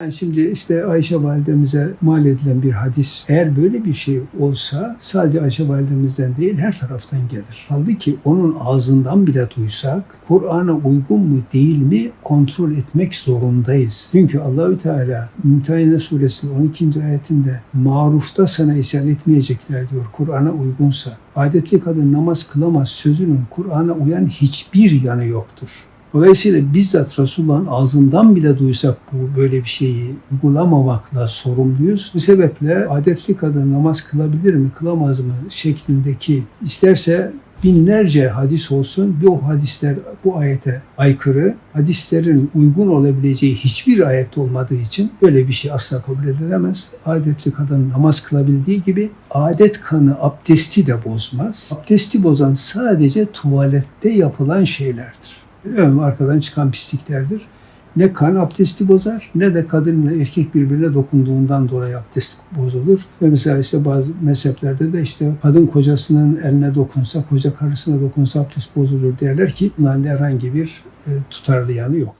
Yani şimdi işte Ayşe validemize mal edilen bir hadis eğer böyle bir şey olsa sadece Ayşe validemizden değil her taraftan gelir. Halbuki onun ağzından bile duysak Kur'an'a uygun mu değil mi kontrol etmek zorundayız. Çünkü Allahü Teala Mümtehine suresinin 12. ayetinde marufta sana isyan etmeyecekler diyor Kur'an'a uygunsa. Adetli kadın namaz kılamaz sözünün Kur'an'a uyan hiçbir yanı yoktur. Dolayısıyla bizzat Resulullah'ın ağzından bile duysak bu böyle bir şeyi uygulamamakla sorumluyuz. Bu sebeple adetli kadın namaz kılabilir mi, kılamaz mı şeklindeki isterse binlerce hadis olsun o hadisler bu ayete aykırı, hadislerin uygun olabileceği hiçbir ayet olmadığı için böyle bir şey asla kabul edilemez. Adetli kadın namaz kılabildiği gibi adet kanı abdesti de bozmaz. Abdesti bozan sadece tuvalette yapılan şeylerdir. Ön arkadan çıkan pisliklerdir. Ne kan abdesti bozar ne de kadınla erkek birbirine dokunduğundan dolayı abdest bozulur. Ve mesela işte bazı mezheplerde de işte kadın kocasının eline dokunsa, koca karısına dokunsa abdest bozulur derler ki bunların herhangi bir e, tutarlı yanı yok.